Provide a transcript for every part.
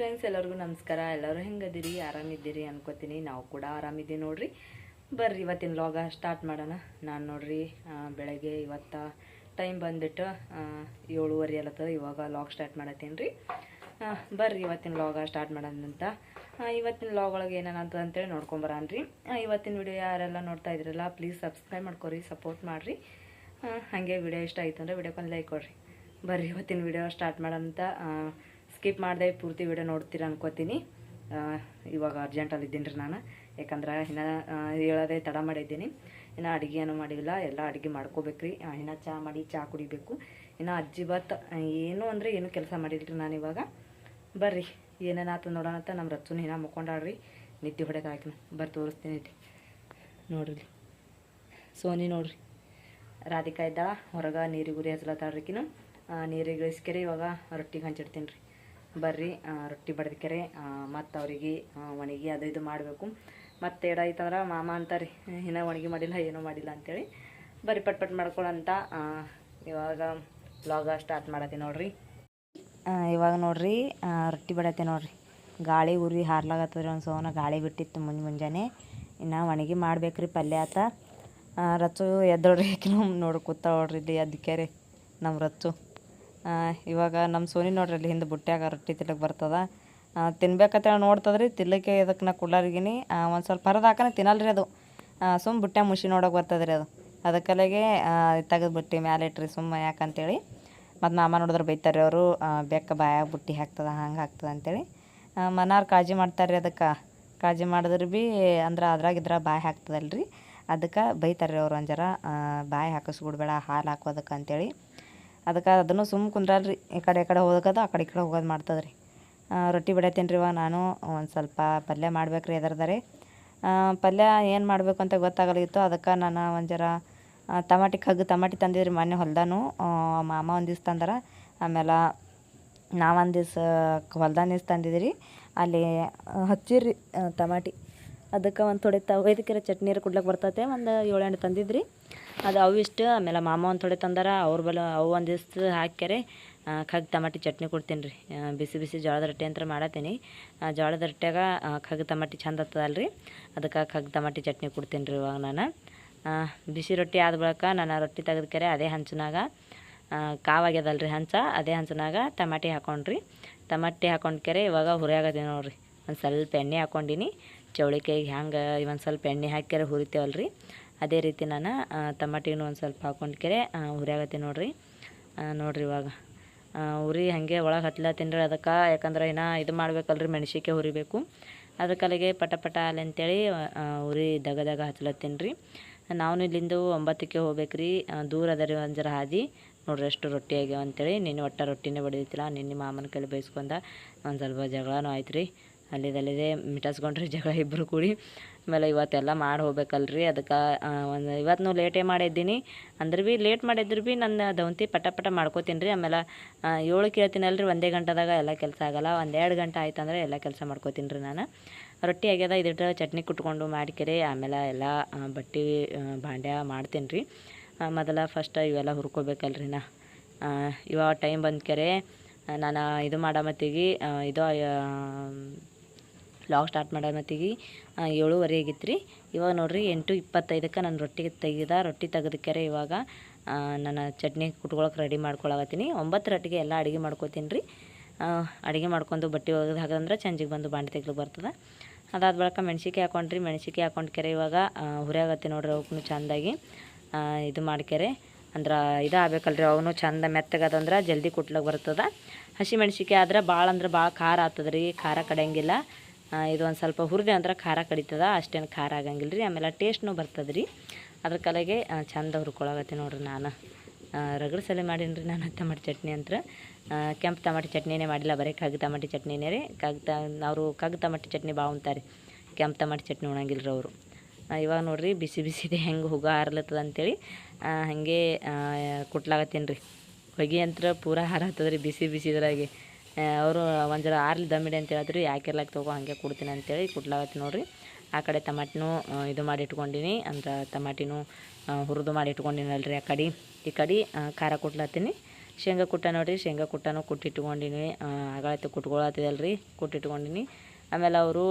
Friends ಎಲ್ಲರಿಗೂ ನಮಸ್ಕಾರ. ಎಲ್ಲರೂ ಹೆಂಗದಿರಿ? ಆರಾಮಿದ್ದೀರಿ ಅನ್ಕೋತೀನಿ. ನಾವು ಕೂಡ ಆರಾಮಿದ್ದೀವಿ ನೋಡ್ರಿ. ಬರ್ರಿ, ಇವತ್ತಿನ ಲಾಗ ಸ್ಟಾರ್ಟ್ ಮಾಡೋಣ. ನಾನು ನೋಡ್ರಿ ಬೆಳಗ್ಗೆ ಇವತ್ತು ಟೈಮ್ ಬಂದ್ಬಿಟ್ಟು ಏಳುವರೆ ಅಲ್ಲತ್ತದ ಇವಾಗ ಲಾಗ್ ಸ್ಟಾರ್ಟ್ ಮಾಡತ್ತೀನಿ ರೀ ಬರ್ರಿ, ಇವತ್ತಿನ ಲಾಗ ಸ್ಟಾರ್ಟ್ ಮಾಡೋದಂತ ಅಂತ ಇವತ್ತಿನ ಲಾಗ್ ಒಳಗೆ ಏನೇನಂತ ಅಂತೇಳಿ ನೋಡ್ಕೊಂಬರಾನ್ರಿ ರೀ ಇವತ್ತಿನ ವಿಡಿಯೋ ಯಾರೆಲ್ಲ ನೋಡ್ತಾ ಇದ್ರಲ್ಲ ಪ್ಲೀಸ್ ಸಬ್ಸ್ಕ್ರೈಬ್ ಮಾಡ್ಕೊರಿ ಸಪೋರ್ಟ್ ಮಾಡಿರಿ. ಹಾಗೆ ವಿಡಿಯೋ ಇಷ್ಟ ಆಯಿತು ಅಂದರೆ ವಿಡಿಯೋಕ್ಕೊಂದು ಲೈಕ್ ಕೊಡ್ರಿ. ಬರ್ರಿ, ಇವತ್ತಿನ ವಿಡಿಯೋ ಸ್ಟಾರ್ಟ್ ಮಾಡೋಂತ ಸ್ಕಿಪ್ ಮಾಡಿದೆ ಪೂರ್ತಿ ವಿಡಿಯೋ ನೋಡ್ತೀರ ಅನ್ಕೋತೀನಿ. ಇವಾಗ ಅರ್ಜೆಂಟಲ್ಲಿದ್ದೀನಿ ರೀ ನಾನು. ಯಾಕಂದ್ರೆ ಇನ್ನು ಹೇಳೋದೆ ತಡ ಮಾಡಿದ್ದೀನಿ. ಇನ್ನು ಅಡುಗೆ ಏನೂ ಮಾಡಿಲ್ಲ. ಎಲ್ಲ ಅಡುಗೆ ಮಾಡ್ಕೋಬೇಕ್ರಿ. ಇನ್ನು ಚಹಾ ಮಾಡಿ ಚಹಾ ಕುಡಿಬೇಕು. ಇನ್ನು ಅಜ್ಜಿ ಬತ್ ಏನು ಅಂದರೆ ಏನು ಕೆಲಸ ಮಾಡಿಲ್ರಿ ನಾನು ಇವಾಗ. ಬರ್ರಿ ಏನೇನಾಯ್ತು ನೋಡೋಣ ಅಂತ ನಮ್ಮ ರಚ್ಚುನ ಇನ್ನ ಮುಕ್ಕೊಂಡಾಡ್ರಿ ನಿದ್ದೆ ಹೊಡೆದು ಹಾಕಿನ ಬರ್ರಿ ತೋರಿಸ್ತೀನಿ ನೋಡ್ರಿ ಸೋನಿ ನೋಡ್ರಿ. ರಾಧಿಕಾ ಇದ್ದ ಹೊರಗೆ ನೀರಿಗೆ ಉರಿ ಹಚ್ಲತ್ತಾಳ್ರಿಕಿನ ನೀರಿಗೆ ಇಳಿಸ್ಕೇರಿ ಇವಾಗ ರೊಟ್ಟಿಗೆ ಹಂಚಿಡ್ತೀನಿ ರೀ. ಬರ್ರಿ ರೊಟ್ಟಿ ಬಡ್ದಕೆರೆ ಮತ್ತು ಅವ್ರಿಗೆ ಒಣಗಿ ಅದು ಇದು ಮಾಡಬೇಕು. ಮತ್ತು ಎಡಾಯ್ತಂದ್ರೆ ಮಾಮ ಅಂತಾರೆ ಇನ್ನೂ ಒಣಗಿ ಮಾಡಿಲ್ಲ ಏನೂ ಮಾಡಿಲ್ಲ ಅಂತೇಳಿ ಬರ್ರಿ ಪಟ್ ಪಟ್ ಮಾಡ್ಕೊಳ್ಳಂತ ಆ, ಇವಾಗ ವ್ಲಾಗ ಸ್ಟಾರ್ಟ್ ಮಾಡತ್ತೀನಿ ನೋಡ್ರಿ. ಇವಾಗ ನೋಡ್ರಿ ರೊಟ್ಟಿ ಬಡತ್ತೆ ನೋಡ್ರಿ. ಗಾಳಿ ಉರಿ ಹಾರ್ಲಾಗತ್ತದ್ರಿ ಒಂದು ಸೋನ ಗಾಳಿ ಬಿಟ್ಟಿತ್ತು ಮುಂಜ್ ಮುಂಜಾನೆ. ಇನ್ನು ಒಣಗಿ ಮಾಡ್ಬೇಕ್ರಿ ಪಲ್ಯ ಆತ. ರಚ್ಚು ಎದ್ದೋಡ್ರಿ ಕೆಲವು ನೋಡಿ ಕೂತಾಳ್ರಿ ಇಲ್ಲಿ ಅದಕ್ಕೆ ನಮ್ಮ ರಚ್ಚು. ಇವಾಗ ನಮ್ಮ ಸೋನಿ ನೋಡ್ರಿ ಅಲ್ಲಿ ಹಿಂದೆ ಬುಟ್ಟ್ಯಾಗ ರೊಟ್ಟಿ ತಿನ್ನಕ್ಕೆ ಬರ್ತದ. ತಿನ್ಬೇಕಂತ ನೋಡ್ತದ್ರಿ ತಿನ್ನಲಿಕ್ಕೆ ಇದಕ್ಕೆ ನಾ ಕುಳ್ಳಾರಿಗಿನಿ. ಒಂದು ಸ್ವಲ್ಪ ಹರಿದು ಹಾಕನೇ ತಿನ್ನಲ್ರಿ ಅದು. ಸುಮ್ಮ ಬುಟ್ಟ್ಯಾಗ ಮುಷಿ ನೋಡೋಕೆ ಬರ್ತದ್ರಿ ಅದು. ಅದಕ್ಕಲೆಗೆ ತೆಗೆದು ಬುಟ್ಟಿ ಮ್ಯಾಲೆ ಇಟ್ರಿ ಸುಮ್ಮ ಯಾಕಂತೇಳಿ. ಮತ್ತು ಮಾಮ ನೋಡಿದ್ರೆ ಬೈತಾರೆ ಅವರು ಬೆಕ್ಕ ಬಾಯಾಗ ಬುಟ್ಟಿ ಹಾಕ್ತದ, ಹಂಗೆ ಹಾಕ್ತದೆ ಅಂತೇಳಿ. ಮನಾರು ಕಾಳಜಿ ಮಾಡ್ತಾರೆ ಅದಕ್ಕೆ. ಕಾಳಜಿ ಮಾಡಿದ್ರೆ ಭೀ ಅಂದ್ರೆ ಅದ್ರಾಗ ಇದ್ರಾಗ ಬಾಯಿ ಹಾಕ್ತದಲ್ರಿ. ಅದಕ್ಕೆ ಬೈತಾರೆ ಅವ್ರು ಒಂದು ಬಾಯಿ ಹಾಕಿಸ್ಬಿಡ್ಬೇಡ ಹಾಲು ಹಾಕೋದಕ್ಕೆ ಅಂತೇಳಿ. ಅದಕ್ಕೆ ಅದನ್ನು ಸುಮ್ಮ ಕುಂದ್ರಲ್ರಿ. ಈ ಕಡೆ ಈ ಕಡೆ ಹೋಗೋದು, ಆ ಕಡೆ ಈ ಕಡೆ ಹೋಗೋದು ಮಾಡ್ತದೆ ರೀ ರೊಟ್ಟಿ ಬಿಡತ್ತೀನಿ ರೀ ನಾನು, ಒಂದು ಸ್ವಲ್ಪ ಪಲ್ಯ ಮಾಡ್ಬೇಕ್ರಿ ಎದರ್ದಾರೆ. ಪಲ್ಯ ಏನು ಮಾಡಬೇಕು ಅಂತ ಗೊತ್ತಾಗಲಿತ್ತು ಅದಕ್ಕೆ ನಾನು ಒಂದು ಜರ ಟಮಾಟಿ ಕಗ್ಗು ಟಮಾಟಿ ತಂದಿದ್ರಿ ಮೊನ್ನೆ ಹೊಲ್ದಾನು. ಮಾಮ ಒಂದು ದಿವ್ಸ ತಂದಾರ. ಆಮೇಲೆ ನಾವು ಒಂದು ದಿವ್ಸ ಹೊಲ್ದಾನ ದಿವ್ಸ ತಂದಿದ್ರಿ. ಅಲ್ಲಿ ಹಚ್ಚಿರಿ ಟಮಾಟಿ ಅದಕ್ಕೆ ಒಂದು ಥೊಡೆ ತ ಒಯ್ದಕ್ಕಿರ ಚಟ್ನಿ ಕುಡ್ಲಕ್ಕೆ ಬರ್ತೈತೆ. ಒಂದು ಏಳೆಂಟು ತಂದಿದ್ರಿ. ಅದು ಅವು ಇಷ್ಟು. ಆಮೇಲೆ ಮಾಮ ಒಂದು ಥೊಡೆ ತಂದಾರ. ಅವ್ರ ಬಲ ಅವು ಒಂದು ದಿವ್ಸ ಹಾಕ್ಯಾರೆ. ಖಗ್ ಟಮಾಟಿ ಚಟ್ನಿ ಕೊಡ್ತೀನಿ ರೀ. ಬಿಸಿ ಬಿಸಿ ಜೋಳದ ರೊಟ್ಟಿ ಅಂತ ಮಾಡತ್ತೀನಿ ಜೋಳದ ರೊಟ್ಟಿಯಾಗ ಖಗ್ ತಮಾಟಿ ಚಂದ ಆಗ್ತದಲ್ರಿ ಅದಕ್ಕೆ ಖಗ್ ತಮಾಟಿ ಚಟ್ನಿ ಕೊಡ್ತೀನಿ ರೀ ಇವಾಗ ನಾನು. ಬಿಸಿ ರೊಟ್ಟಿ ಆದ ಬಳಿಕ ನಾನು ರೊಟ್ಟಿ ತೆಗೆದಕ್ಕೆ ಅದೇ ಹಂಚಿನಾಗ ಕಾವಾಗ್ಯದಲ್ರಿ ಹಂಚ. ಅದೇ ಹಂಚಿನಾಗ ಟಮಾಟಿ ಹಾಕೊಂಡ್ರಿ ಟಮಾಟಿ ಹಾಕೊಂಡ್ಕೆರೆ ಇವಾಗ ಹುರಿಯಾಗದೀನಿ ನೋಡ್ರಿ. ಒಂದು ಸ್ವಲ್ಪ ಎಣ್ಣೆ ಹಾಕೊಂಡಿನಿ. ಚೌಳಿಕಾಯಿಗೆ ಹ್ಯಾಂಗೆ ಇವನ್ ಸ್ವಲ್ಪ ಎಣ್ಣೆ ಹಾಕ್ಯಾರ ಹುರಿತೇವಲ್ರಿ. ಅದೇ ರೀತಿ ನಾನು ಟಮಾಟಿನೂ ಒಂದು ಸ್ವಲ್ಪ ಹಾಕೊಂಡ್ಕೆರೆ ಹುರಿಯಾಗತ್ತೀನಿ ನೋಡ್ರಿ. ನೋಡಿರಿ ಇವಾಗ. ಉರಿ ಹಾಗೆ ಒಳಗೆ ಹತ್ಲತ್ತೀನಿ ಅದಕ್ಕೆ. ಯಾಕಂದ್ರೆ ಇನ್ನು ಇದು ಮಾಡ್ಬೇಕಲ್ರಿ ಮೆಣಸಿಕೆ ಹುರಿಬೇಕು. ಅದಕ್ಕಲ್ಲಿಗೆ ಪಟ ಪಟ ಅಲ್ಲಿ ಅಂತೇಳಿ ಉರಿ ದಗ ದಗ ಹಚ್ಲತ್ತೀನಿ ರೀ ನಾವು ಇಲ್ಲಿಂದ ಒಂಬತ್ತಕ್ಕೆ ಹೋಗ್ಬೇಕ್ರಿ. ದೂರ ಅದ ರೀ ಒಂದು ಜರ ಹಾದಿ. ನೋಡ್ರಿ ಎಷ್ಟು ರೊಟ್ಟಿ ಆಗ್ಯಾವ ಅಂತೇಳಿ. ನಿನ್ನೆ ಒಟ್ಟ ರೊಟ್ಟಿನೇ ಬಡಿದಿತ್ತಿಲ್ಲ. ನಿನ್ನೆ ಮಾಮನ ಕೈಲಿ ಬೈಸ್ಕೊಂಡ ಒಂದು ಸ್ವಲ್ಪ ಜಗಳನೂ ಆಯ್ತು ರೀ ಅಲ್ಲಿದಲ್ಲಿದೆ ಮಿಟಾಸ್ಕೊಂಡ್ರಿ ಜಗಳ ಇಬ್ಬರು ಕೂಡಿ. ಆಮೇಲೆ ಇವತ್ತೆಲ್ಲ ಮಾಡಿ ಹೋಗ್ಬೇಕಲ್ರಿ, ಅದಕ್ಕೆ ಒಂದು ಇವತ್ತು ಲೇಟೇ ಮಾಡಿದ್ದೀನಿ. ಅಂದ್ರೆ ಭೀ ಲೇಟ್ ಮಾಡಿದ್ರು ಭೀ ನನ್ನ ದವಂತಿ ಪಟ ಪಟ ಮಾಡ್ಕೋತೀನಿ ರೀ ಆಮೇಲೆ ಏಳು ಕೇಳ್ತೀನಲ್ರಿ, ಒಂದೇ ಗಂಟೆದಾಗ ಎಲ್ಲ ಕೆಲಸ ಆಗಲ್ಲ. ಒಂದು ಎರಡು ಗಂಟೆ ಆಯ್ತು ಅಂದ್ರೆ ಎಲ್ಲ ಕೆಲಸ ಮಾಡ್ಕೋತೀನಿ ರೀ ನಾನು. ರೊಟ್ಟಿ ಆಗ್ಯದ ಇದ್ರ ಚಟ್ನಿ ಕುಟ್ಕೊಂಡು ಮಾಡ್ಕೆರೆ. ಆಮೇಲೆ ಎಲ್ಲ ಬಟ್ಟೆ ಭಾಂಡ್ಯ ಮಾಡ್ತೀನಿ ರೀ ಮೊದಲ ಫಸ್ಟ್ ಇವೆಲ್ಲ ಹುರ್ಕೋಬೇಕಲ್ರಿ ನಾ. ಇವಾಗ ಟೈಮ್ ಬಂದ್ಕೆರೆ ನಾನು ಇದು ಮಾಡೋ ಮತ್ತಿಗೆ ಇದು ಲಾಗ್ ಸ್ಟಾರ್ಟ್ ಮಾಡೋ ಮತ್ತಿಗೆ ಏಳುವರೆ ಆಗಿತ್ತು ರೀ ಇವಾಗ ನೋಡಿರಿ ಎಂಟು ಇಪ್ಪತ್ತೈದಕ್ಕೆ ನಾನು ರೊಟ್ಟಿ ತೆಗೆದ, ರೊಟ್ಟಿ ತೆಗೆದಕ್ಕೆರೆ ಇವಾಗ ನನ್ನ ನಾನು ಚಟ್ನಿ ಕುಟ್ಕೊಳಕ್ಕೆ ರೆಡಿ ಮಾಡ್ಕೊಳಕತ್ತೀನಿ. ಒಂಬತ್ತು ರೊಟ್ಟಿಗೆ ಎಲ್ಲ ಅಡುಗೆ ಮಾಡ್ಕೋತೀನಿ ರೀ ಅಡುಗೆ ಮಾಡ್ಕೊಂಡು ಬಟ್ಟೆ ಒಗೆದು ಹಾಕಂದ್ರೆ ಚಂಜಿಗೆ ಬಂದು ಬಾಂಡೆ ತೆಗ್ಲು ಬರ್ತದೆ. ಅದಾದ ಬಳಿಕ ಮೆಣ್ಸಿಕಾಯಿ ಹಾಕೊಂಡ್ರಿ. ಮೆಣ್ಸಿಕಾಯಿ ಹಾಕೊಂಡು ಕೆರೆ ಇವಾಗ ಹುರಿಯಾಗತ್ತೆ ನೋಡಿರಿ ಅವಕ್ಕೂ ಚೆಂದಾಗಿ. ಇದು ಮಾಡ್ಕೆರೆ. ಅಂದ್ರೆ ಇದು ಆಗ್ಬೇಕಲ್ರಿ ಅವನು ಚಂದ ಮೆತ್ತಗದಂದ್ರೆ ಜಲ್ದಿ ಕುಟ್ಲಕ್ಕೆ ಬರ್ತದೆ. ಹಸಿ ಮೆಣ್ಸಿಕಾಯಿ ಆದ್ರೆ ಭಾಳ ಅಂದ್ರೆ ಭಾಳ ಖಾರ ಆಗ್ತದೆ ರೀ ಖಾರ ಕಡೆಯಂಗಿಲ್ಲ. ಇದು ಒಂದು ಸ್ವಲ್ಪ ಹುರಿದೆ ಅಂದ್ರೆ ಖಾರ ಕಡಿತದ, ಅಷ್ಟೇನು ಖಾರ ಆಗಂಗಿಲ್ಲ ರೀ ಆಮೇಲೆ ಟೇಸ್ಟ್ನೂ ಬರ್ತದೆ ರೀ ಅದ್ರ ಕಲೆಗೆ ಚಂದ ಹುರ್ಕೊಳಗತ್ತೆ ನೋಡ್ರಿ ನಾನು. ರಗಡ್ ಸಲ ಮಾಡೀನಿ ರೀ ನಾನು ಟಮಾಟಿ ಚಟ್ನಿ ಅಂತ ಕೆಂಪು ಟಮಾಟಿ ಚಟ್ನಿನೇ ಮಾಡಿಲ್ಲ, ಬರೀ ಕಗ್ ಟಮಾಟಿ ಚಟ್ನಿನೇ ರೀ. ಕಗ್ ತ ಅವರು ಕಗ್ ಟಮಾಟಿ ಚಟ್ನಿ ಭಾಳ ಉಣ್ತಾರೆ. ಕೆಂಪು ಟಮಾಟಿ ಚಟ್ನಿ ಉಣಂಗಿಲ್ಲ ರೀ ಅವರು ಇವಾಗ ನೋಡ್ರಿ ಬಿಸಿ ಬಿಸಿದೆ, ಹೆಂಗೆ ಹುಗ ಹಾರ್ಲತ್ತದ ಅಂತೇಳಿ. ಹಾಗೆ ಕುಟ್ಲಾಗತ್ತೀನಿ ರೀ. ಹೊಗೆ ಅಂತ ಪೂರ ಹಾರತ್ತದ ರೀ ಬಿಸಿ ಬಿಸಿದ್ರಾಗೆ. ಅವರು ಒಂದು ಜರ ಆರ್ಲಿ ದಮ್ಮಿಡಿ ಅಂತ ಹೇಳಿದ್ರು ಯಾಕೆರ್ಲಾಕ್ ತಗೋ, ಹಾಗೆ ಕೊಡ್ತೀನಿ ಅಂತೇಳಿ ಕುಟ್ಲಾಗತ್ತೀನಿ ನೋಡಿರಿ. ಆ ಕಡೆ ಟಮಾಟಿನೂ ಇದು ಮಾಡಿ ಇಟ್ಕೊಂಡಿನಿ. ಅಂದ್ರೆ ಟಮಾಟಿನೂ ಹುರಿದು ಮಾಡಿ ಇಟ್ಕೊಂಡಿನಲ್ರಿ ಆ ಕಡೆ. ಈ ಕಡೆ ಖಾರ ಕುಟ್ಲತ್ತೀನಿ. ಶೇಂಗಾ ಕುಟ್ಟ ನೋಡಿರಿ, ಶೇಂಗಾ ಕುಟ್ಟನೂ ಕುಟ್ಟಿಟ್ಕೊಂಡಿನಿ. ಆಗಳತ್ತು ಕುಟ್ಕೊಳತ್ತಿದಲ್ರಿ, ಕುಟ್ಟಿಟ್ಕೊಂಡಿನಿ. ಆಮೇಲೆ ಅವರು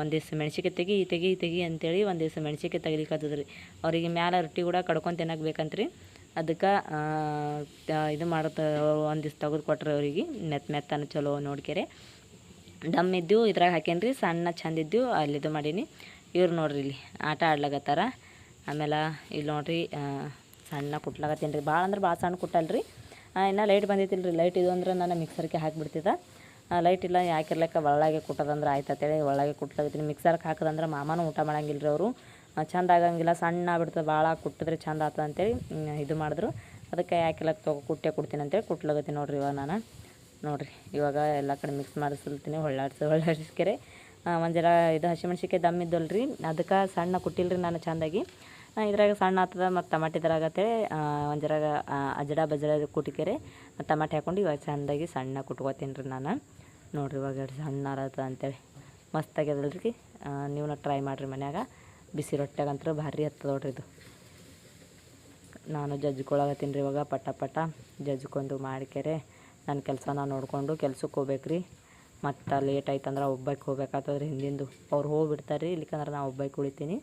ಒಂದು ದಿವ್ಸ ಮೆಣ್ಸಿಕಾಯಿ ತೆಗಿ ತೆಗಿ ತೆಗಿ ಅಂತೇಳಿ ಒಂದು ದಿವ್ಸ ತೆಗಿಲಿಕ್ಕೆ ತೆಗಿಲಿಕ್ಕತ್ತದ್ರಿ ಅವರಿಗೆ ಮ್ಯಾಲೆ ರೊಟ್ಟಿ ಕೂಡ ಕಡ್ಕೊಂಡು ತಿನ್ನಕ್ಕೆ ಬೇಕಂತ್ರಿ. ಅದಕ್ಕೆ ಇದು ಮಾಡುತ್ತ, ಒಂದು ದಿವ್ಸ ತೆಗೆದು ಕೊಟ್ರಿ ಅವ್ರಿಗೆ. ಮೆತ್ತ ಮೆತ್ತನ ಚಲೋ ನೋಡ್ಕೆರೆ. ಡಮ್ ಇದ್ದು ಇದ್ರಾಗ ಹಾಕೇನ್ರಿ, ಸಣ್ಣ ಚಂದ ಇದ್ದು ಅಲ್ಲಿ ಇದು ಮಾಡೀನಿ. ಇವ್ರು ನೋಡ್ರಿ ಇಲ್ಲಿ, ಆಟ ಆಡ್ಲಾಗತ್ತಾರ ಆಮೇಲೆ ಇಲ್ಲಿ ನೋಡ್ರಿ ಸಣ್ಣ ಕುಟ್ಲಾಗತ್ತೀನಿ ರೀ ಭಾಳ ಅಂದ್ರೆ ಭಾಳ ಸಣ್ಣ ಕುಟ್ಟಲ್ರಿ. ಇನ್ನು ಲೈಟ್ ಬಂದೈತಿಲ್ಲ ರೀ ಲೈಟ್ ಇದು ಅಂದ್ರೆ ನಾನು ಮಿಕ್ಸರ್ಗೆ ಹಾಕಿಬಿಡ್ತಿದ್ದೆ. ಲೈಟ್ ಇಲ್ಲ, ಯಾಕಿರ್ಲಕ್ಕ ಒಳಗೆ ಕುಟ್ಟೋದಂದ್ರೆ ಆಯ್ತು ಅಂತೇಳಿ ಒಳಗೆ ಕುಟ್ಲಾಗತ್ತೀನಿ ಮಿಕ್ಸರ್ಗೆ ಹಾಕೋದಂದ್ರೆ ಮಾಮನೂ ಊಟ ಮಾಡಂಗಿಲ್ಲ ರೀ ಅವರು. ಚಂದ ಆಗಂಗಿಲ್ಲ, ಸಣ್ಣ ಆಗ್ಬಿಡ್ತದೆ, ಭಾಳ ಕುಟ್ಟಿದ್ರೆ ಚಂದ ಆಗ್ತದೆ ಅಂತೇಳಿ ಇದು ಮಾಡಿದ್ರು. ಅದಕ್ಕೆ ಯಾಕೆಲ್ಲ ತಗೋ, ಕುಟ್ಟೆ ಕೊಡ್ತೀನಿ ಅಂತೇಳಿ ಕುಟ್ಲಾಗತ್ತೀನಿ ನೋಡ್ರಿ ಇವಾಗ ನಾನು. ನೋಡಿರಿ, ಇವಾಗ ಎಲ್ಲ ಕಡೆ ಮಿಕ್ಸ್ ಮಾಡಿಸ್ತೀನಿ ಹೊಳ್ಳಾಡ್ಸಿ, ಹೊಳ್ಳಾಡಿಸ್ಕೆರೆ. ಒಂದು ಇದು ಹಸಿಮೆಣ್ಸಿಕಾಯಿ ದಮ್ ಇದ್ದಲ್ರಿ, ಅದಕ್ಕೆ ಸಣ್ಣ ಕುಟ್ಟಿಲ್ರಿ ನಾನು ಚಂದಾಗಿ ಇದ್ರಾಗ ಸಣ್ಣ ಆಗ್ತದ ಮತ್ತು ಟಮಾಟಿ ಒಂದು ಜರ ಅಜಡ ಬಜಡ ಕುಟ್ಟಿಕೆರೆ ಟಮಾಟೆ ಹಾಕೊಂಡು ಇವಾಗ ಚೆಂದಾಗಿ ಸಣ್ಣ ಕುಟ್ಕೋತೀನಿ ರೀ ನಾನು. ನೋಡಿರಿ ಇವಾಗ ಸಣ್ಣ ಆರತ್ತ ಅಂತೇಳಿ. ಮಸ್ತ್ ಆಗ್ಯದಲ್ರಿ. ನೀವು ಟ್ರೈ ಮಾಡಿರಿ ಮನ್ಯಾಗ. ಬಿಸಿ ರೊಟ್ಯಾಗಂತೂ ಭಾರಿ ಹತ್ತದ ನೋಡ್ರಿ ಇದು. ನಾನು ಜಜ್ಕೊಳಗತ್ತೀನಿ ರೀ ಇವಾಗ ಪಟ ಪಟ. ಜಜ್ಕೊಂಡು ಮಾಡ್ಕೆರೆ. ನನ್ನ ಕೆಲಸ ನಾನು ನೋಡಿಕೊಂಡು ಕೆಲ್ಸಕ್ಕೆ ಹೋಗ್ಬೇಕು ರೀ ಮತ್ತು ಲೇಟ್ ಆಯ್ತಂದ್ರೆ ಒಬ್ಬಕ್ಕೆ ಹೋಗ್ಬೇಕಾಗ್ತದ್ರಿ ಹಿಂದಿಂದು. ಅವ್ರು ಹೋಗ್ಬಿಡ್ತಾರೆ ರೀ ಇಲ್ಲಿಕಂದ್ರೆ ನಾನು ಒಬ್ಬಕ್ಕೆ ಉಳಿತೀನಿ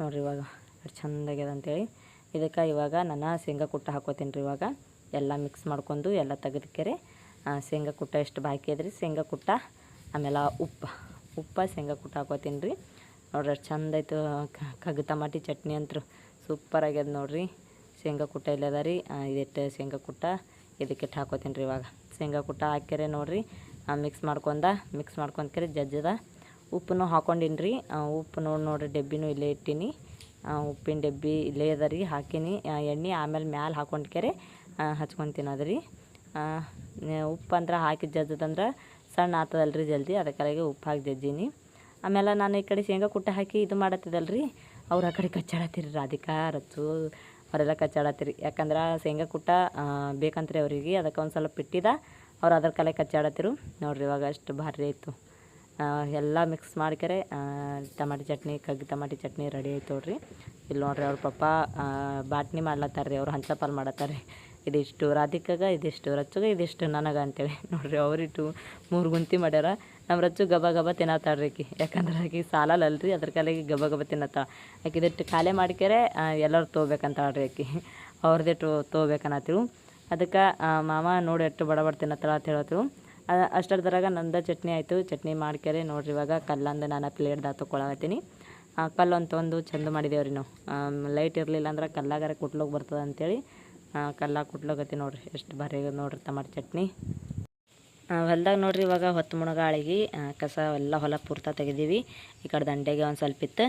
ನೋಡ್ರಿ ಇವಾಗ ಚಂದಾಗ್ಯದ ಅಂತೇಳಿ. ಇದಕ್ಕೆ ಇವಾಗ ನನ್ನ ಶೇಂಗಾ ಕುಟ್ಟ ಹಾಕೋತೀನಿ ರೀ ಇವಾಗ. ಎಲ್ಲ ಮಿಕ್ಸ್ ಮಾಡ್ಕೊಂಡು ಎಲ್ಲ ತೆಗೆದಕೆರೆ. ಶೇಂಗಾ ಕುಟ್ಟ ಎಷ್ಟು ಬಾಕಿ ಅದ್ರಿ? ಶೇಂಗಾ ಕುಟ್ಟ, ಆಮೇಲೆ ಉಪ್ಪು. ಉಪ್ಪು, ಶೇಂಗಾ ಕುಟ್ಟ ಹಾಕೋತೀನಿ ರೀ. ನೋಡ್ರಿ ಎಷ್ಟು ಚಂದ ಆಯ್ತು. ಕಗ್ ಟಮಾಟಿ ಚಟ್ನಿ ಅಂತೂ ಸೂಪರ್ ಆಗ್ಯದ ನೋಡ್ರಿ. ಶೇಂಗಾ ಕುಟ್ಟ ಇಲ್ಲದ ರೀ. ಇದಿಟ್ಟು ಶೇಂಗಾ ಕುಟ್ಟ ಇದಕ್ಕೆ ಇಟ್ಟು ಹಾಕೋತೀನಿ ರೀ ಇವಾಗ. ಶೇಂಗಾ ಕುಟ್ಟ ಹಾಕ್ಯಾರೆ ನೋಡ್ರಿ. ಮಿಕ್ಸ್ ಮಾಡ್ಕೊಂಡ ಮಿಕ್ಸ್ ಮಾಡ್ಕೊಂಡ್ಕೆರೆ ಜಜ್ಜದ. ಉಪ್ಪನ್ನು ಹಾಕೊಂಡಿನಿ ರೀ. ಉಪ್ಪು ನೋಡಿ, ನೋಡ್ರಿ ಡಬ್ಬಿನೂ ಇಲ್ಲೇ ಇಟ್ಟೀನಿ. ಉಪ್ಪಿನ ಡಬ್ಬಿ ಇಲ್ಲೇ ಅದ ರೀ, ಹಾಕೀನಿ. ಎಣ್ಣೆ ಆಮೇಲೆ ಮ್ಯಾಲೆ ಹಾಕೊಂಡ್ಕೆರೆ ಹಚ್ಕೊತೀನಿ ತಿನ್ನೋದು ರೀ. ಉಪ್ಪು ಅಂದ್ರೆ ಹಾಕಿ ಜಜ್ಜದಂದ್ರೆ ಸಣ್ಣ ಆಗ್ತದಲ್ರಿ ಜಲ್ದಿ. ಅದಕ್ಕಾಗಿ ಉಪ್ಪು ಹಾಕಿ ಜಜ್ಜೀನಿ. ಆಮೇಲೆ ನಾನು ಈ ಕಡೆ ಶೇಂಗಾ ಕುಟ್ಟ ಹಾಕಿ ಇದು ಮಾಡತ್ತಿದ್ದಲ್ರಿ. ಅವ್ರು ಆ ಕಡೆ ಕಚ್ಚಾಡತ್ತೀರಿ ರಾಧಿಕಾ ರಚ್ಚು ಅವರೆಲ್ಲ ಕಚ್ಚಾಡತ್ತೀರಿ. ಯಾಕಂದ್ರೆ ಶೇಂಗಾ ಕುಟ್ಟ ಬೇಕಂತ್ರಿ ಅವರಿಗೆ. ಅದಕ್ಕೆ ಒಂದು ಸ್ವಲ್ಪ ಇಟ್ಟಿದ. ಅವ್ರು ಅದ್ರ ಕಲೆ ಕಚ್ಚಾಡತ್ತಿರು. ನೋಡ್ರಿ ಇವಾಗ ಅಷ್ಟು ಭಾರಿ ಆಯಿತು. ಎಲ್ಲ ಮಿಕ್ಸ್ ಮಾಡ್ಕರೆ ಟಮಾಟಿ ಚಟ್ನಿ, ಕಗ್ಗಿ ಟಮಾಟಿ ಚಟ್ನಿ ರೆಡಿ ಆಯ್ತು ನೋಡ್ರಿ. ಇಲ್ಲಿ ನೋಡ್ರಿ ಅವ್ರ ಪಪ್ಪ ಬಾಟ್ನಿ ಮಾಡ್ಲತ್ತಾರ್ರಿ. ಅವ್ರು ಹಂಚಪಾಲ್ ಮಾಡತ್ತಾರ್ರಿ. ಇದಿಷ್ಟು ರಾಧಿಕಾಗ, ಇದಿಷ್ಟು ರಚ್ಚುಗ ಇದಿಷ್ಟು ನನಗೆ ಅಂತೇಳಿ. ನೋಡ್ರಿ ಅವರಿಟ್ಟು ಮೂರು ಗುಂತಿ ಮಾಡ್ಯಾರ. ನಮ್ಮ ರಚ್ಚು ಗಬ ಗಬ ತಿನ್ನತ್ತಾಳ್ರಿ ಯಾಕಂದ್ರೆ ಆಕಿ ಸಾಲಲ್ಲಲ್ರಿ, ಅದ್ರ ಕಾಲಿಗೆ ಗಬ ಗಬ ತಿನ್ನತ್ತಾಳ. ಆಕಿ ಇದಿಟ್ಟು ಖಾಲಿ ಮಾಡ್ಕ್ಯಾರೆ ಎಲ್ಲರೂ ತೊಗೋಬೇಕಂತಾಳ್ರಿ ಆಕಿ. ಅವ್ರದಿಟ್ಟು ತೊಗೋಬೇಕನ್ನತ್ತಿರು ಅದಕ್ಕೆ ಮಾಮ ನೋಡಿ ಎಷ್ಟು ಬಡ ಬಡ ತಿನ್ನತ್ತಾಳ ಅಂತ ಹೇಳತ್ತಿರು ಅಷ್ಟರದ್ರಾಗ ನಂದ ಚಟ್ನಿ ಆಯಿತು. ಚಟ್ನಿ ಮಾಡ್ಕ್ಯಾರೆ ನೋಡ್ರಿ ಇವಾಗ. ಕಲ್ಲಂದು ನಾನು ಕಲ್ಲು ಅಂತ ಒಂದು ಚಂದ ಮಾಡಿದೇವೆ ರೀ ನಾವು ಲೈಟ್ ಇರಲಿಲ್ಲ ಅಂದ್ರೆ ಕಲ್ಲಾಗಾರ ಕುಟ್ಲೋಗಿ ಬರ್ತದೆ ಅಂತೇಳಿ ಕಲ್ಲಾಗ ಕುಟ್ಲೋಗತ್ತಿ ನೋಡ್ರಿ. ಎಷ್ಟು ಭಾರಿ ನೋಡ್ರಿ ಟಮಾಟಿ ಚಟ್ನಿ. ಹೊಲ್ದಾಗ ನೋಡ್ರಿ ಇವಾಗ ಹೊತ್ತು ಮುಣಗಾಳಿಗೆ ಕಸ ಎಲ್ಲ ಹೊಲ ಪೂರ್ತ ತೆಗೆದೀವಿ. ಈ ಕಡೆ ದಂಡೆಗೆ ಒಂದು ಸ್ವಲ್ಪ ಇತ್ತು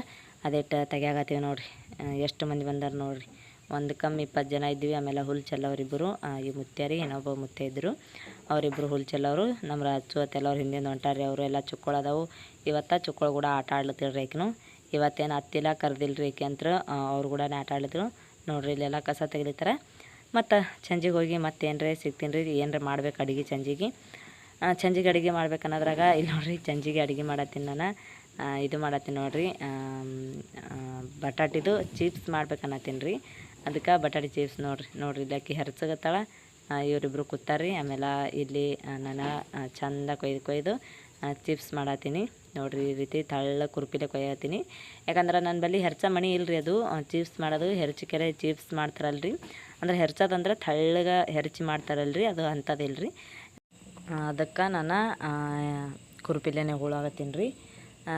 ಅದೇಟ್ ತೆಗಿಯಾಗತ್ತೀವಿ ನೋಡ್ರಿ. ಎಷ್ಟು ಮಂದಿ ಬಂದಾರ ನೋಡ್ರಿ. ಒಂದು ಕಮ್ಮಿ ಇಪ್ಪತ್ತು ಜನ ಇದ್ದೀವಿ ಆಮೇಲೆ ಹುಲ್ ಚೆಲ್ಲೋರಿಬ್ಬರು ಈ ಮುತ್ಯಾರಿ, ಇನ್ನೊಬ್ಬ ಮುತ್ತೆ ಇದ್ದರು ಅವರಿಬ್ಬರು ಹುಲ್ ಚೆಲ್ಲೋರು ನಮ್ಮ ರಾಜು ಅತ್ತೆಲ್ಲವ್ರು ಹಿಂದಿಂದ ಹೊಂಟಾರಿ ಅವರು ಎಲ್ಲ ಚುಕ್ಕೊಳದವು ಇವತ್ತ ಚುಕ್ಕೊಳ ಕೂಡ ಆಟ ಆಡ್ಲತ್ತಿಳ್ರಿ ಆಕಿನು ಇವತ್ತೇನು ಹತ್ತಿಲ್ಲ ಕರೆದಿಲ್ಲ ಈಕೆ ಅಂತ ಅವ್ರು ಕೂಡ ಆಟ ಆಡ್ಲತ್ತಿರು. ನೋಡ್ರಿ ಇಲ್ಲೆಲ್ಲ ಕಸ ತೆಗಿಲಿತ್ತಾರ ಮತ್ತು, ಚಂಜಿಗೆ ಹೋಗಿ ಮತ್ತೆ ಏನರೇ ಸಿಗ್ತೀನಿ ರೀ ಏನರ ಮಾಡ್ಬೇಕು ಅಡುಗೆ ಸಂಜೆಗೆ ಸಂಜೆಗೆ ಅಡುಗೆ ಮಾಡ್ಬೇಕನ್ನೋದ್ರಾಗ ಇಲ್ಲಿ ನೋಡ್ರಿ, ಚಂಜಿಗೆ ಅಡುಗೆ ಮಾಡತ್ತೀನಿ ನಾನು. ಇದು ಮಾಡತ್ತೀನಿ ನೋಡ್ರಿ ಬಟಾಟಿದು ಚಿಪ್ಸ್ ಮಾಡ್ಬೇಕನ್ನತ್ತೀನಿ ರೀ ಅದಕ್ಕೆ ಬಟಾಟಿ ಚಿಪ್ಸ್ ನೋಡ್ರಿ ನೋಡ್ರಿ ಇಲ್ಲಿ ಅಕ್ಕಿ ಹೆರ್ಚಗತ್ತಾಳ ಇವರಿಬ್ರು ಕೂತಾರ್ರಿ, ಆಮೇಲೆ ಇಲ್ಲಿ ನಾನು ಚಂದ ಕೊಯ್ದು ಕೊಯ್ದು ಚಿಪ್ಸ್ ಮಾಡತ್ತೀನಿ. ನೋಡ್ರಿ ಈ ರೀತಿ ತಳ್ಳ ಕುರ್ಪಿಲೆ ಕೊಯ್ಯತ್ತೀನಿ. ಯಾಕಂದ್ರೆ ನನ್ನ ಬಳಿ ಹೆರ್ಚ ಮಣಿ ಇಲ್ರಿ ಅದು ಚಿಪ್ಸ್ ಮಾಡೋದು. ಹೆರ್ಚಿಕೆರೆ ಚಿಪ್ಸ್ ಮಾಡ್ತಾರಲ್ರಿ. ಅಂದ್ರೆ ಹೆರ್ಚದಂದ್ರೆ ತಳ್ಳಗೆ ಹೆರ್ಚಿ ಮಾಡ್ತಾರಲ್ರಿ, ಅದು ಅಂಥದ್ದಿಲ್ರಿ ಅದಕ್ಕೆ ನಾನು ಕುರುಪಿಲೇನೆ ಹೋಳಾಗತ್ತೀನಿ ರೀ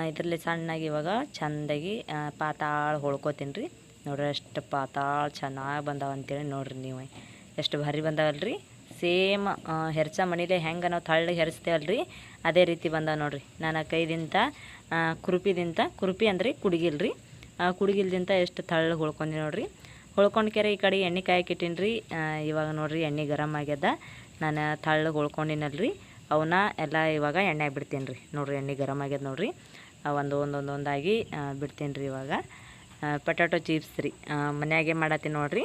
ಇದರಲ್ಲಿ ಸಣ್ಣಗೆ ಇವಾಗ ಚೆಂದಾಗಿ ಪಾತಾಳ ಹೊಳ್ಕೊತೀನಿ ರೀ ನೋಡ್ರಿ ಎಷ್ಟು ಪಾತಾಳ ಚೆನ್ನಾಗಿ ಬಂದಾವ ಅಂತೇಳಿ ನೋಡ್ರಿ ನೀವು. ಎಷ್ಟು ಭಾರಿ ಬಂದಾವಲ್ರಿ. ಸೇಮ್ ಹೆರ್ಚ ಮಣಿಲೆ ಹೆಂಗೆ ನಾವು ತಳ್ಳಗೆ ಹೆರಿಸ್ತೇವಲ್ರಿ, ಅದೇ ರೀತಿ ಬಂದಾವ ನೋಡ್ರಿ. ನಾನು ಕೈದಿಂತ ಕುರುಪಿದಿಂತ ಕುರುಪಿ ಅಂದ್ರೆ ಕುಡುಗಿಲ್ರಿ. ಆ, ಕುಡುಗಿಲ್ದಿಂದ ಎಷ್ಟು ತಳ್ಳ ಹೊಳ್ಕೊಂಡಿ ನೋಡ್ರಿ. ಹೊಳ್ಕೊಂಡ್ಕೆರೆ ಈ ಕಡೆ ಎಣ್ಣೆ ಕಾಯಕ್ಕೆ ಇಟ್ಟಿನಿ ರೀ ಇವಾಗ ನೋಡ್ರಿ ಎಣ್ಣೆ ಗರಮ್ ಆಗ್ಯದ. ನಾನು ತಳ್ಳಗೆ ಉಳ್ಕೊಂಡಿನಲ್ರಿ. ಅವನ್ನ ಎಲ್ಲ ಇವಾಗ ಎಣ್ಣೆಗೆ ಬಿಡ್ತೀನಿ ರೀ ನೋಡಿರಿ ಎಣ್ಣೆ ಗರಮ್ ಆಗ್ಯದ ನೋಡಿರಿ. ಒಂದು ಒಂದೊಂದೊಂದಾಗಿ ಬಿಡ್ತೀನಿ ರೀ ಇವಾಗ. ಪೊಟ್ಯಾಟೊ ಚಿಪ್ಸ್ ರೀ. ಮನೆಯಾಗೆ ಮಾಡತ್ತೀನಿ ನೋಡಿರಿ.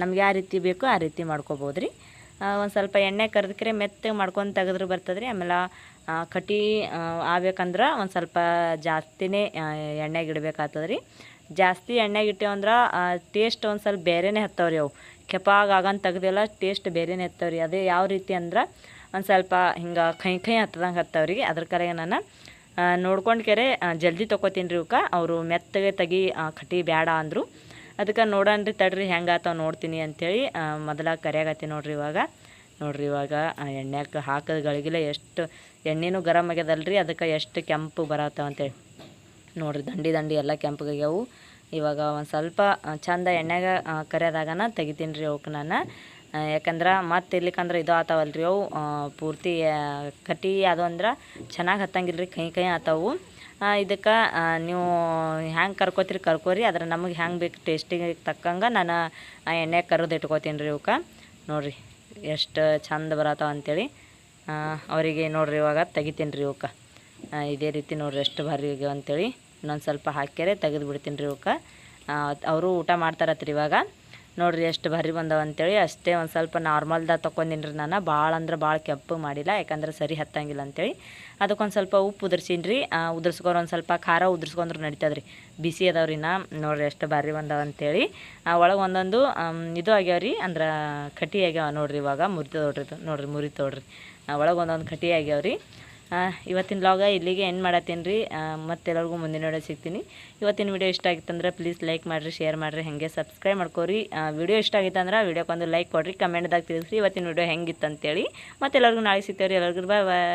ನಮ್ಗೆ ಯಾವ ರೀತಿ ಬೇಕೋ, ಆ ರೀತಿ ಮಾಡ್ಕೊಬೋದು ರೀ ಒಂದು ಸ್ವಲ್ಪ ಎಣ್ಣೆ ಕರೆದಕ್ರೆ ಮೆತ್ತಗೆ ಮಾಡ್ಕೊಂಡು ತೆಗೆದ್ರೆ ರೀ ಆಮೇಲೆ ಕಟಿ ಆಗ್ಬೇಕಂದ್ರೆ ಒಂದು ಸ್ವಲ್ಪ ಜಾಸ್ತಿನೇ ಎಣ್ಣೆಗೆ ಇಡ್ಬೇಕಾಗ್ತದೆ ಜಾಸ್ತಿ ಎಣ್ಣೆಗೆ ಇಟ್ಟೇವಂದ್ರೆ ಟೇಸ್ಟ್ ಒಂದು ಸ್ವಲ್ಪ ಬೇರೆನೇ ಹತ್ತವ್ರಿ ಅವು. ಕೆಪಾಗ ಆಗಂತ ತೆಗ್ದೆಲ್ಲ ಟೇಸ್ಟ್ ಬೇರೆನೇ ಇರ್ತಾವ್ರಿ. ಅದೇ ಯಾವ ರೀತಿ ಅಂದ್ರೆ ಒಂದು ಸ್ವಲ್ಪ ಹಿಂಗೆ ಕೈ ಕೈ ಹತ್ತದಂಗೆ ಹತ್ತವ್ರಿ. ಅದ್ರ ಕರೆ ನಾನು ನೋಡ್ಕೊಂಡು ಕೆರೆ ಜಲ್ದಿ ತೊಗೋತೀನಿ ರೀ ಇವಕ್ಕೆ ಅವರು ಮೆತ್ತಗೆ ತೆಗಿ ಕಟ್ಟಿ ಕಟಿ ಬೇಡ ಅಂದರು. ಅದಕ್ಕೆ ನೋಡೋಣ ರೀ ತಡ್ರಿ, ಹೆಂಗೆ ಆತಾವ ನೋಡ್ತೀನಿ ಅಂಥೇಳಿ ಮೊದಲ ಕರಿಯಾಗತ್ತೀನಿ ನೋಡ್ರಿ ಇವಾಗ. ನೋಡ್ರಿ ಇವಾಗ ಎಣ್ಣೆಗೆ ಹಾಕಿದ ಗಳಿಗಿಲ್ಲ ಎಷ್ಟು ಎಣ್ಣೆನೂ ಗರಮ್ ಆಗ್ಯದಲ್ರಿ. ಅದಕ್ಕೆ ಎಷ್ಟು ಕೆಂಪು ಬರತ್ತಾವ ಅಂತೇಳಿ. ನೋಡ್ರಿ ದಂಡಿ ದಂಡಿ ಎಲ್ಲ ಕೆಂಪಗಾಗ್ಯಾವು ಇವಾಗ ಒಂದು ಸ್ವಲ್ಪ ಚಂದ ಎಣ್ಣೆಗೆ ಕರಿಯೋದಾಗನ ತೆಗಿತೀನಿ ರೀ ಅವಕ್ಕೆ ನಾನು ಯಾಕಂದ್ರೆ ಮತ್ತೆ ಇರ್ಲಿಕ್ಕಂದ್ರೆ ಇದು ಆತಾವಲ್ರಿ ಅವು ಆ, ಪೂರ್ತಿ ಕಟ್ಟಿ ಕಟಿ ಅದು ಅಂದ್ರೆ ಚೆನ್ನಾಗಿ ಹತ್ತಂಗಿಲ್ಲ ರೀ ಕೈ ಕೈ ಆತಾವು. ಇದಕ್ಕೆ ನೀವು ಹ್ಯಾಂಗೆ ಕರ್ಕೋತೀರಿ ಕರ್ಕೋರಿ ಅದ್ರ ನಮಗೆ ಹ್ಯಾಂಗೆ ಬೇಕು ಟೇಸ್ಟಿಗೆ ತಕ್ಕಂಗೆ ನಾನು ಆ ಎಣ್ಣೆ ಕರೆದು ಇಟ್ಕೋತೀನಿ ರೀ ಇವಕ್ಕೆ ನೋಡಿರಿ ಎಷ್ಟು ಚಂದ ಬರತ್ತಾವ ಅಂತೇಳಿ ಆ, ಅವರಿಗೆ ನೋಡ್ರಿ ಇವಾಗ ತೆಗಿತೀನಿ ರೀ ಇವಕ್ಕೆ ಇದೇ ರೀತಿ ನೋಡ್ರಿ ಎಷ್ಟು ಭಾರಿ ಅಂತೇಳಿ. ಇನ್ನೊಂದು ಸ್ವಲ್ಪ ಹಾಕ್ಯಾರೆ ತೆಗೆದು ಬಿಡ್ತೀನಿ ರೀ ಅವಕ್ಕೆ ಅವರು ಊಟ ಮಾಡ್ತಾರತ್ರಿ ಇವಾಗ. ನೋಡ್ರಿ ಎಷ್ಟು ಭಾರಿ ಬಂದವ ಅಂತೇಳಿ ಅಷ್ಟೇ ಒಂದು ಸ್ವಲ್ಪ ನಾರ್ಮಲ್ದಾಗ ತೊಗೊಂಡಿನಿ ರೀ ನಾನು. ಭಾಳ ಅಂದ್ರೆ ಭಾಳ ಕೆಂಪು ಮಾಡಿಲ್ಲ ಯಾಕಂದ್ರೆ ಸರಿ ಹತ್ತಂಗಿಲ್ಲ ಅಂತೇಳಿ. ಅದಕ್ಕೊಂದು ಸ್ವಲ್ಪ ಉಪ್ಪು ಉದುರ್ಸೀನಿ ರೀ ಉದುರ್ಸ್ಕೊಂಡು ಒಂದು ಸ್ವಲ್ಪ ಖಾರ ಉದುರ್ಸ್ಕೊಂಡ್ರೆ ನಡೀತದ್ರಿ. ಬಿಸಿ ಅದಾವ್ರಿ ನಾ. ನೋಡ್ರಿ ಎಷ್ಟು ಭಾರಿ ಬಂದವ ಅಂತೇಳಿ. ಒಳಗೆ ಒಂದೊಂದು ಇದು ಆಗ್ಯಾವ ರೀ ಅಂದ್ರೆ ಕಟ್ಟಿ ಆಗ್ಯಾವ ನೋಡ್ರಿ ಇವಾಗ. ಮುರಿತ ನೋಡ್ರಿ ಇದು. ನೋಡ್ರಿ ಮುರಿತು ನೋಡ್ರಿ. ಒಳಗೆ ಒಂದೊಂದು ಕಟ್ಟಿ ಆಗ್ಯಾವ ರೀ. ಆ, ಇವತ್ತಿನ ಲಾಗ ಇಲ್ಲಿಗೆ ಎಂಡ್ ಮಾಡತ್ತೀನಿ ರೀ. ಮತ್ತೆಲ್ಲರಿಗೂ ಮುಂದಿನ ವಿಡಿಯೋ ಸಿಗ್ತೀನಿ. ಇವತ್ತಿನ ವಿಡಿಯೋ ಇಷ್ಟ ಆಗಿತ್ತಂದ್ರೆ ಪ್ಲೀಸ್ ಲೈಕ್ ಮಾಡಿರಿ ಶೇರ್ ಮಾಡಿರಿ, ಹಾಗೆ ಸಬ್ಸ್ಕ್ರೈಬ್ ಮಾಡ್ಕೋರಿ. ವಿಡಿಯೋ ಇಷ್ಟ ಆಗಿತ್ತಂದ್ರೆ ವಿಡಿಯೋಕ್ಕೊಂದು ಲೈಕ್ ಕೊಡ್ರಿ ಕಮೆಂಟ್ದಾಗ ತಿಳಿಸ್ರಿ ಇವತ್ತಿನ ವಿಡಿಯೋ ಹೆಂಗಿತ್ತು ಅಂತೇಳಿ ಮತ್ತೆಲ್ಲರಿಗೂ ನಾಳೆ ಸಿಗ್ತೇವೆ ರೀ ಎಲ್ಲರಿಗೂ ಬಾಯ್ ಬಾಯ್